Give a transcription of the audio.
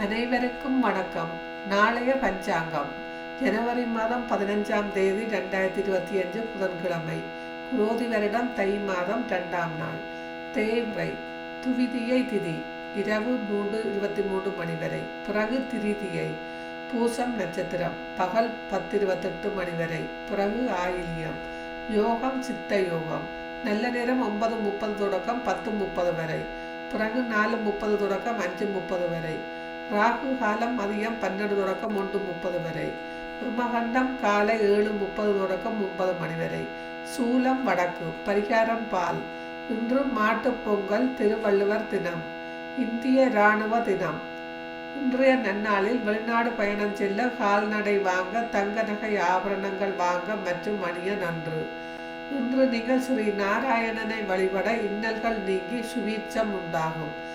அனைவருக்கும் வணக்கம். நாளைய பஞ்சாங்கம். ஜனவரி மாதம் பதினஞ்சாம் தேதி ரெண்டாயிரத்தி இருபத்தி அஞ்சு புதன்கிழமை. குரோதி வருடம் தை மாதம் ரெண்டாம் நாள். தேய்முறை துவிதியை திதி இரவு மூன்று இருபத்தி மூன்று மணி வரை. பிறகு திரிதியை பூசம் நட்சத்திரம் பகல் பத்து இருபத்தெட்டு மணி வரை. பிறகு ஆயில்யம் யோகம் சித்த யோகம். நல்ல நேரம் ஒன்பது முப்பது தொடக்கம் பத்து முப்பது வரை. பிறகு நாலு முப்பது தொடக்கம் அஞ்சு முப்பது வரை. ராகு காலம் மதியம் பன்னெண்டு தொடக்கம் ஒன்று முப்பது வரை. பிரம்மகண்டம் காலை ஏழு முப்பது தொடக்கம் முப்பது மணி வரை. சூலம் வடக்கு பரிகாரம் பால். இன்று மாட்டுப் பொங்கல் திருவள்ளுவர் தினம். இந்திய இராணுவ தினம். இன்றைய நன்னாளில் வெளிநாடு பயணம் செல்ல கால்நடை வாங்க தங்க நகை ஆபரணங்கள் வாங்க மற்றும் அணிய நன்று. இன்று நீங்கள் ஸ்ரீ நாராயணனை வழிபட இன்னல்கள் நீங்கி சுவீட்சம் உண்டாகும்.